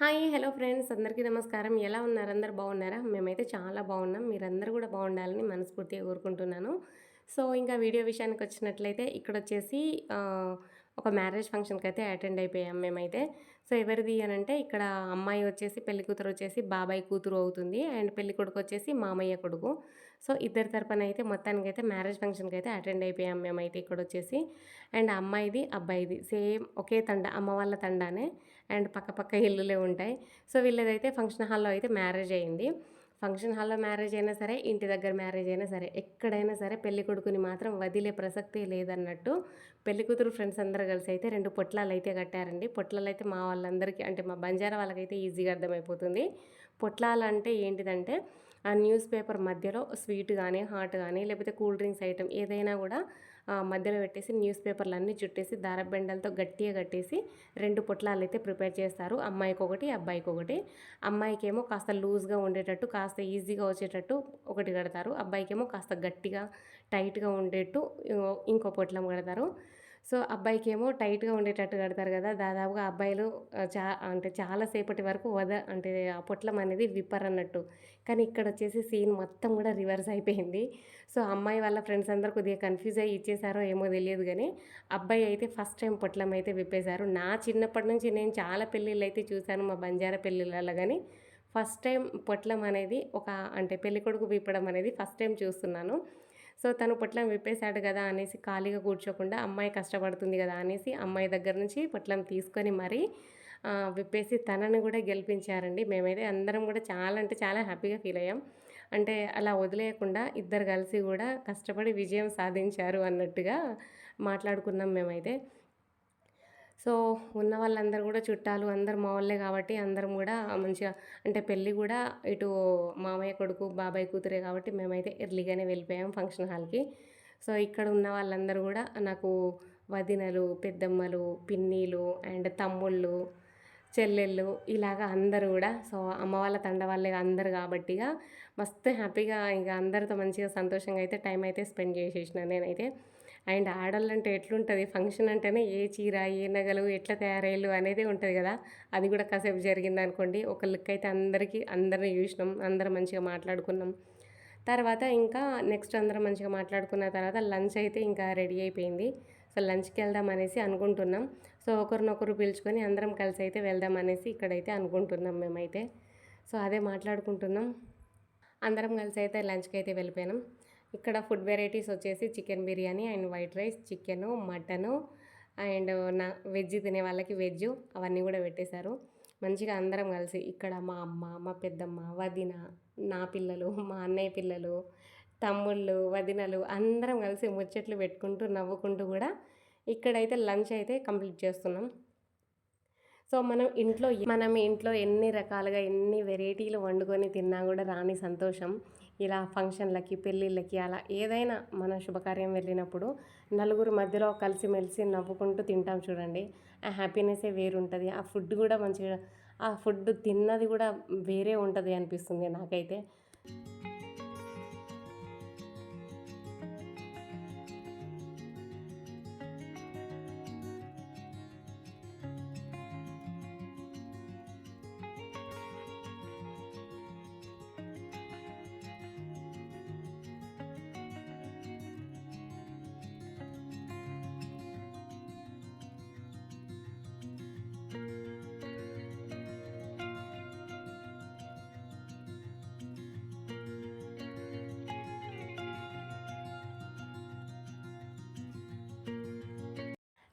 Hi hello friends. అందరికీ నమస్కారం. ఎలా ఉన్నారు? అందరు బాగున్నారా? మేమైతే చాలా బాగున్నాం. మీరందరూ కూడా బాగుండాలని మనస్ఫూర్తిగా కోరుకుంటున్నాను. సో ఇంకా వీడియో విషయానికి వచ్చినట్లయితే ఇక్కడ వచ్చేసి ఒక మ్యారేజ్ ఫంక్షన్కి అయితే అటెండ్ అయిపోయాం మేమైతే. సో ఎవరిది అనంటే ఇక్కడ అమ్మాయి వచ్చేసి పెళ్ళి కూతురు వచ్చేసి బాబాయ్ కూతురు అవుతుంది. అండ్ పెళ్ళి కొడుకు వచ్చేసి మామయ్య కొడుకు. సో ఇద్దరి తరపున అయితే మొత్తానికి అయితే మ్యారేజ్ ఫంక్షన్కి అయితే అటెండ్ అయిపోయాం మేమైతే ఇక్కడ వచ్చేసి అండ్ అమ్మాయిది అబ్బాయిది సేమ్ ఒకే తండ అమ్మ వాళ్ళ తండానే అండ్ పక్క పక్క ఇల్లులే ఉంటాయి. సో వీళ్ళదైతే ఫంక్షన్ హాల్లో అయితే మ్యారేజ్ అయింది. ఫంక్షన్ హాల్లో మ్యారేజ్ అయినా సరే ఇంటి దగ్గర మ్యారేజ్ అయినా సరే ఎక్కడైనా సరే పెళ్ళి కొడుకుని మాత్రం వదిలే ప్రసక్తే లేదన్నట్టు పెళ్ళి కూతురు ఫ్రెండ్స్ అందరూ కలిసి అయితే రెండు పొట్లాలు అయితే కట్టారండి. పొట్లాలు అయితే మా వాళ్ళందరికీ అంటే మా బంజారా వాళ్ళకైతే ఈజీగా అర్థమైపోతుంది. పొట్లాలు అంటే ఏంటిదంటే ఆ న్యూస్ పేపర్ మధ్యలో స్వీట్ కానీ హాట్ కానీ లేకపోతే కూల్ డ్రింక్స్ ఐటమ్ ఏదైనా కూడా మధ్యలో పెట్టేసి న్యూస్ పేపర్లు అన్నీ చుట్టేసి దారబెండలతో గట్టిగా కట్టేసి రెండు పొట్లాలు అయితే ప్రిపేర్ చేస్తారు. అమ్మాయికి ఒకటి అబ్బాయికి ఒకటి అమ్మాయికేమో కాస్త లూజ్గా ఉండేటట్టు కాస్త ఈజీగా వచ్చేటట్టు ఒకటి కడతారు. అబ్బాయికేమో కాస్త గట్టిగా టైట్గా ఉండేట్టు ఇంకో పొట్లం కడతారు. సో అబ్బాయికి ఏమో టైట్గా ఉండేటట్టు కడతారు కదా! దాదాపుగా అబ్బాయిలు చా అంటే చాలాసేపటి వరకు వద అంటే ఆ పొట్లం అనేది విప్పర్ అన్నట్టు. కానీ ఇక్కడ వచ్చేసి సీన్ మొత్తం కూడా రివర్స్ అయిపోయింది. సో అమ్మాయి వాళ్ళ ఫ్రెండ్స్ అందరూ కొద్దిగా కన్ఫ్యూజ్ అయ్యి ఇచ్చేసారో ఏమో తెలియదు కానీ అబ్బాయి అయితే ఫస్ట్ టైం పొట్లం అయితే విప్పేశారు. నా చిన్నప్పటి నుంచి నేను చాలా పెళ్ళిళ్ళు అయితే చూశాను మా బంజారా పెళ్ళిళ్ళలో కానీ ఫస్ట్ టైం పొట్లం అనేది ఒక అంటే పెళ్ళికొడుకు విప్పడం అనేది ఫస్ట్ టైం చూస్తున్నాను. సో తను పొట్లం విప్పేశాడు కదా అనేసి ఖాళీగా కూర్చోకుండా అమ్మాయి కష్టపడుతుంది కదా అనేసి అమ్మాయి దగ్గర నుంచి పొట్లం తీసుకొని మరీ విప్పేసి తనని కూడా గెలిపించారండి. మేమైతే అందరం కూడా చాలా అంటే చాలా హ్యాపీగా ఫీల్ అయ్యాం. అంటే అలా వదిలేయకుండా ఇద్దరు కలిసి కూడా కష్టపడి విజయం సాధించారు అన్నట్టుగా మాట్లాడుకున్నాం మేమైతే. సో ఉన్న వాళ్ళందరూ కూడా చుట్టాలు అందరు మా వాళ్ళే కాబట్టి అందరం కూడా మంచిగా అంటే పెళ్ళి కూడా ఇటు మామయ్య కొడుకు బాబాయ్ కూతురే కాబట్టి మేమైతే ఎర్లీగానే వెళ్ళిపోయాం ఫంక్షన్ హాల్కి. సో ఇక్కడ ఉన్న వాళ్ళందరూ కూడా నాకు వదినలు పెద్దమ్మలు పిన్నీలు అండ్ తమ్ముళ్ళు చెల్లెళ్ళు ఇలాగా అందరూ కూడా సో అమ్మ వాళ్ళ తండ వాళ్ళే అందరు కాబట్టిగా మస్తు హ్యాపీగా ఇంకా అందరితో మంచిగా సంతోషంగా అయితే టైం అయితే స్పెండ్ చేసేసిన నేనైతే. అండ్ ఆడాలంటే ఎట్లుంటుంది? ఫంక్షన్ అంటేనే ఏ చీర ఏ నగలు ఎట్లా తయారయ్యారు అనేది ఉంటుంది కదా? అది కూడా కాసేపు జరిగింది అనుకోండి ఒక లుక్ అయితే అందరికీ అందరిని చూసినాం. అందరం మంచిగా మాట్లాడుకున్నాం. తర్వాత ఇంకా నెక్స్ట్ అందరం మంచిగా మాట్లాడుకున్న తర్వాత లంచ్ అయితే ఇంకా రెడీ అయిపోయింది. సో లంచ్కి వెళ్దాం అనేసి అనుకుంటున్నాం. సో ఒకరినొకరు పిలుచుకొని అందరం కలిసి అయితే వెళ్దాం అనేసి ఇక్కడైతే అనుకుంటున్నాం మేమైతే. సో అదే మాట్లాడుకుంటున్నాం. అందరం కలిసి అయితే లంచ్కి అయితే వెళ్ళిపోయినాం. ఇక్కడ ఫుడ్ వెరైటీస్ వచ్చేసి chicken biryani and white rice chicken mutton and non veg తినే వాళ్ళకి వెజ్ అవన్నీ కూడా పెట్టేశారు. మంచిగా అందరం కలిసి ఇక్కడ మా అమ్మ మా పెద్దమ్మ వదిన నా పిల్లలు మా అన్నయ్య పిల్లలు తమ్ముళ్ళు వదినలు అందరం కలిసి ముచ్చట్లు పెట్టుకుంటూ నవ్వుకుంటూ కూడా ఇక్కడైతే లంచ్ అయితే కంప్లీట్ చేస్తున్నాం. సో మనం ఇంట్లో మనం ఇంట్లో ఎన్ని రకాలుగా ఎన్ని వెరైటీలు వండుకొని తిన్నా కూడా రాని సంతోషం. ఇలా ఫంక్షన్లకి పెళ్ళిళ్ళకి అలా ఏదైనా మన శుభకార్యం వెళ్ళినప్పుడు నలుగురు మధ్యలో కలిసిమెలిసి నవ్వుకుంటూ తింటాం చూడండి. ఆ హ్యాపీనెస్సే వేరుంటుంది. ఆ ఫుడ్ కూడా మంచిగా ఆ ఫుడ్ తిన్నది కూడా వేరే ఉంటుంది అనిపిస్తుంది నాకైతే.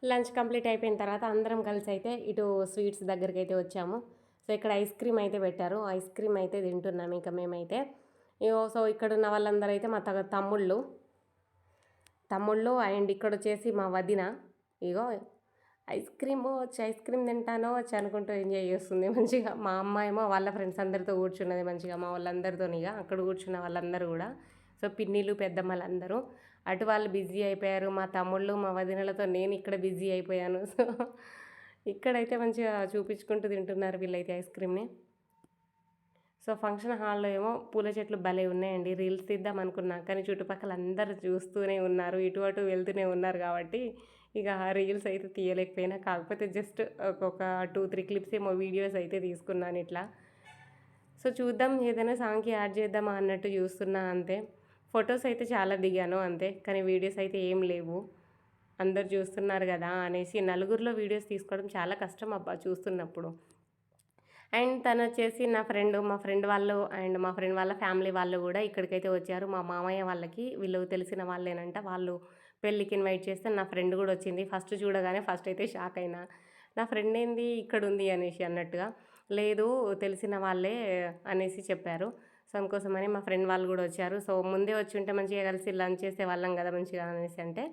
లంచ్ కంప్లీట్ అయిపోయిన తర్వాత అందరం కలిసి అయితే ఇటు స్వీట్స్ దగ్గరికి అయితే వచ్చాము. సో ఇక్కడ ఐస్ క్రీమ్ అయితే పెట్టారు. ఐస్ క్రీమ్ అయితే తింటున్నాం ఇంకా మేమైతే. ఇగో సో ఇక్కడ ఉన్న వాళ్ళందరూ అయితే మా తగ తమ్ముళ్ళు. తమ్ముళ్ళు అండ్ ఇక్కడ వచ్చేసి మా వదిన. ఇగో ఐస్ క్రీమ్ వచ్చి ఐస్ క్రీమ్ తింటానో వచ్చి అనుకుంటూ ఎంజాయ్ చేస్తుంది మంచిగా. మా అమ్మ ఏమో వాళ్ళ ఫ్రెండ్స్ అందరితో కూర్చున్నది మంచిగా మా వాళ్ళందరితో ఇక అక్కడ కూర్చున్న వాళ్ళందరూ కూడా. సో పిన్నిలు పెద్దమ్మలందరూ అటు వాళ్ళు బిజీ అయిపోయారు. మా తమ్ముళ్ళు మా వదినలతో నేను ఇక్కడ బిజీ అయిపోయాను. సో ఇక్కడైతే మంచిగా చూపించుకుంటూ తింటున్నారు వీళ్ళైతే ఐస్ క్రీమ్ని. సో ఫంక్షన్ హాల్లో ఏమో పూల చెట్లు భలే ఉన్నాయండి. రీల్స్ తీద్దాం అనుకున్నా కానీ చుట్టుపక్కల అందరూ చూస్తూనే ఉన్నారు. ఇటు అటు వెళ్తూనే ఉన్నారు కాబట్టి ఇక రీల్స్ అయితే తీయలేకపోయినా. కాకపోతే జస్ట్ ఒక టూ త్రీ క్లిప్స్ ఏమో వీడియోస్ అయితే తీసుకున్నాను ఇట్లా. సో చూద్దాం ఏదైనా సాంగ్కి యాడ్ చేద్దామా అన్నట్టు చూస్తున్నా అంతే. ఫొటోస్ అయితే చాలా దిగాను అంతే. కానీ వీడియోస్ అయితే ఏం లేవు. అందరు చూస్తున్నారు కదా అనేసి నలుగురిలో వీడియోస్ తీసుకోవడం చాలా కష్టం అబ్బా చూస్తున్నప్పుడు. అండ్ తను వచ్చేసి నా ఫ్రెండ్ మా ఫ్రెండ్ వాళ్ళు అండ్ మా ఫ్రెండ్ వాళ్ళ ఫ్యామిలీ వాళ్ళు కూడా ఇక్కడికైతే వచ్చారు. మా మామయ్య వాళ్ళకి వీళ్ళు తెలిసిన వాళ్ళేనంట. వాళ్ళు పెళ్ళికి ఇన్వైట్ చేస్తే నా ఫ్రెండ్ కూడా వచ్చింది. ఫస్ట్ చూడగానే ఫస్ట్ అయితే షాక్ అయినా. నా ఫ్రెండ్ ఏంది? ఇక్కడ ఉంది అనేసి అన్నట్టుగా. లేదు తెలిసిన వాళ్ళే అనేసి చెప్పారు. సమ్ కోసమని మా ఫ్రెండ్ వాళ్ళు కూడా వచ్చారు. సో ముందే వచ్చి ఉంటే మంచిగా కలిసి లంచ్ చేసే వాళ్ళం కదా మంచిగా అనేసి అంటే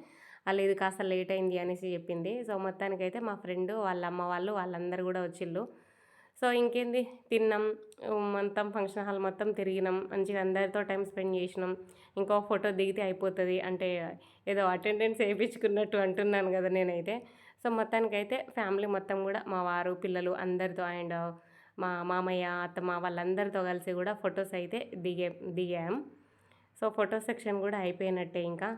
వాళ్ళు ఇది కాస్త లేట్ అయింది అనేసి చెప్పింది. సో మొత్తానికైతే మా ఫ్రెండ్ వాళ్ళ అమ్మ వాళ్ళు వాళ్ళందరూ కూడా వచ్చిళ్ళు. సో ఇంకేంది? తిన్నాం. మొత్తం ఫంక్షన్ హాల్ మొత్తం తిరిగినాం. మంచిగా అందరితో టైం స్పెండ్ చేసినాం. ఇంకో ఫోటో దిగితే అయిపోతుంది. అంటే ఏదో అటెండెన్స్ వేయించుకున్నట్టు అంటున్నాను కదా నేనైతే. సో మొత్తానికైతే ఫ్యామిలీ మొత్తం కూడా మా వారు పిల్లలు అందరితో అండ్ మా మామయ్య అత్తమ్మ వాళ్ళందరితో కలిసి కూడా ఫొటోస్ అయితే దిగే దిగాం. సో ఫోటో సెక్షన్ కూడా అయిపోయినట్టే ఇంకా.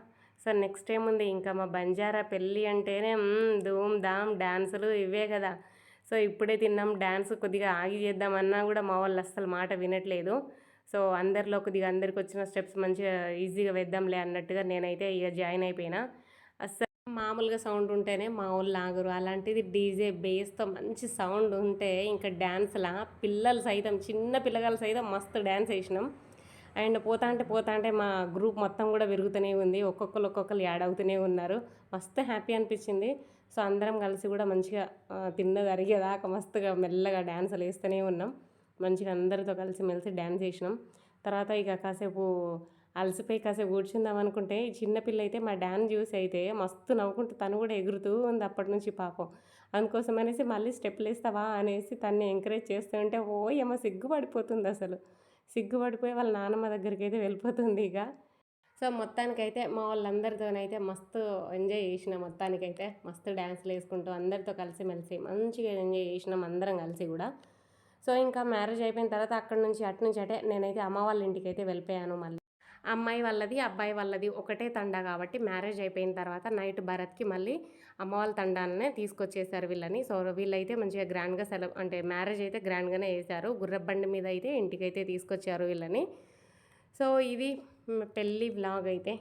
సో నెక్స్ట్ ఏముంది? ఇంకా మా బంజారా పెళ్ళి అంటేనే ధూమ్ ధామ్ డ్యాన్సులు ఇవే కదా. సో ఇప్పుడే తిన్నాం. డ్యాన్స్ కొద్దిగా ఆగి చేద్దామన్నా కూడా మా వాళ్ళు అస్సలు మాట వినట్లేదు. సో అందరిలో కొద్దిగా అందరికి వచ్చిన స్టెప్స్ మంచిగా ఈజీగా వేద్దాంలే అన్నట్టుగా నేనైతే ఇక జాయిన్ అయిపోయినా. అస్సలు మామూలుగా సౌండ్ ఉంటేనే మా వాళ్ళు ఆగరు అలాంటిది డీజే బేస్తో మంచి సౌండ్ ఉంటే ఇంకా డ్యాన్స్లా పిల్లలు సైతం చిన్న పిల్లగాలు సైతం మస్తు డ్యాన్స్ వేసినాం. అండ్ పోతా అంటే పోతా అంటే మా గ్రూప్ మొత్తం కూడా పెరుగుతూనే ఉంది. ఒక్కొక్కరు ఒక్కొక్కరు యాడ్ అవుతూనే ఉన్నారు. మస్తు హ్యాపీ అనిపించింది. సో అందరం కలిసి కూడా మంచిగా తిన్నది అరిగేదాకా మస్తుగా మెల్లగా డ్యాన్సులు వేస్తూనే ఉన్నాం. మంచిగా అందరితో కలిసి మెలిసి డ్యాన్స్ చేసినాం తర్వాత ఇక కాసేపు అలసిపోయి కాసేపు కూర్చుందాం అనుకుంటే ఈ చిన్నపిల్ల అయితే మా డాన్ చూసి అయితే మస్తు నవ్వుకుంటూ తను కూడా ఎగురుతూ ఉంది అప్పటి నుంచి పాపం. అందుకోసం అనేసి మళ్ళీ స్టెప్లు వేస్తావా అనేసి తన్ని ఎంకరేజ్ చేస్తుంటే ఓ ఏమో సిగ్గుపడిపోతుంది అసలు. సిగ్గుపడిపోయి వాళ్ళ నాన్నమ్మ దగ్గరికి అయితే వెళ్ళిపోతుంది ఇక. సో మొత్తానికైతే మా వాళ్ళందరితోనైతే మస్తు ఎంజాయ్ చేసిన మొత్తానికైతే. మస్తు డ్యాన్స్లు వేసుకుంటూ అందరితో కలిసి మెలిసి మంచిగా ఎంజాయ్ చేసినాం అందరం కలిసి కూడా. సో ఇంకా మ్యారేజ్ అయిపోయిన తర్వాత అక్కడ నుంచి అటు నుంచి అటే నేనైతే అమ్మ వాళ్ళ ఇంటికి అయితే వెళ్ళిపోయాను మళ్ళీ. అమ్మాయి వాళ్ళది అబ్బాయి వాళ్ళది ఒకటే తండా కాబట్టి మ్యారేజ్ అయిపోయిన తర్వాత నైట్ భరత్కి మళ్ళీ అమ్మ వాళ్ళ తండాలనే తీసుకొచ్చేసారు వీళ్ళని. సో వీళ్ళైతే మంచిగా గ్రాండ్గా సెలవు అంటే మ్యారేజ్ అయితే గ్రాండ్గానే వేశారు గుర్రబండి మీద అయితే ఇంటికైతే తీసుకొచ్చారు వీళ్ళని. సో ఇది పెళ్ళి వ్లాగ్ అయితే.